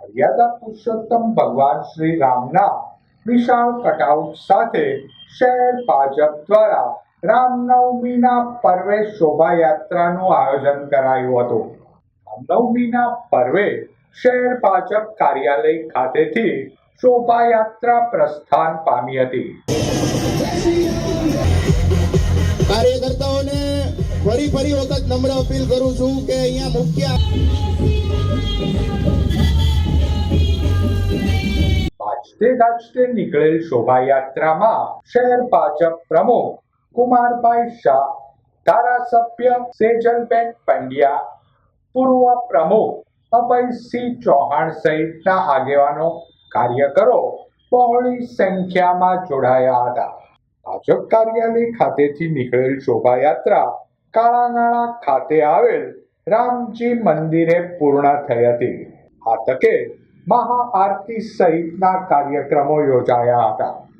મર્યાદા પુરુષોત્તમ ભગવાન શ્રી રામના વિશાળ કટઆઉટ સાથે શહેર ભાજપ દ્વારા રામનવમીના પર્વે શોભાયાત્રાનું આયોજન કરાયું હતું રામનવમીના પર્વે શહેર ભાજપ કાર્યાલય ખાતેથી શોભાયાત્રા પ્રસ્થાન પામી હતી કાર્યકર્તાઓને ફરી ફરી વખત નમ્ર અપીલ કરું છું કે અહીંયા મુખ્ય વાજતે ગાજતે નીકળેલ શોભાયાત્રામાં શહેર ભાજપ પ્રમુખ કુમારભાઈ શાહ, ધારાસભ્ય સેજલબેન પંડ્યા, પૂર્વ પ્રમુખ અભયસિંહ ચૌહાણ સહિતના આગેવાનો કાર્યકરો બહોળી સંખ્યામાં જોડાયા હતા. ભાજપ કાર્યાલય ખાતેથી નીકળેલ શોભાયાત્રા કાળાનાળા ખાતે આવેલ રામજી મંદિરે પૂર્ણ થઈ હતી. આ તકે મહાઆરતી સહિતના કાર્યક્રમો યોજાયા હતા.